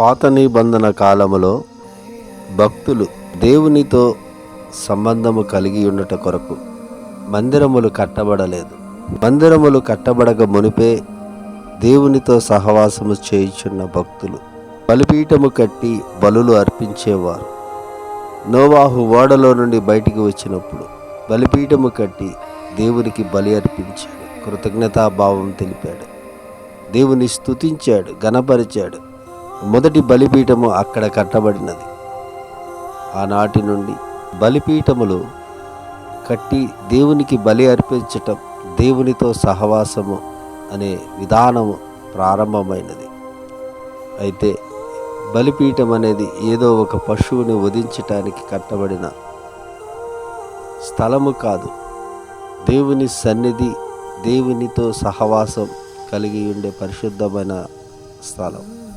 పాత నిబంధన కాలములో భక్తులు దేవునితో సంబంధము కలిగి ఉండట కొరకు మందిరములు కట్టబడలేదు. మందిరములు కట్టబడక మునిపే దేవునితో సహవాసము చేయుచున్న భక్తులు బలిపీఠము కట్టి బలులు అర్పించేవారు. నోవాహు ఓడలో నుండి బయటికి వచ్చినప్పుడు బలిపీఠము కట్టి దేవునికి బలి అర్పించాడు. కృతజ్ఞతాభావం తెలిపాడు. దేవుని స్తుతించాడు గణపరిచాడు మొదటి బలిపీఠము అక్కడ కట్టబడినది. ఆనాటి నుండి బలిపీఠములు కట్టి దేవునికి బలి అర్పించటం దేవునితో సహవాసము అనే విధానము ప్రారంభమైనది. అయితే బలిపీఠం అనేది ఏదో ఒక పశువుని వధించటానికి కట్టబడిన స్థలము కాదు. దేవుని సన్నిధి దేవునితో సహవాసం కలిగి ఉండే పరిశుద్ధమైన స్థలం.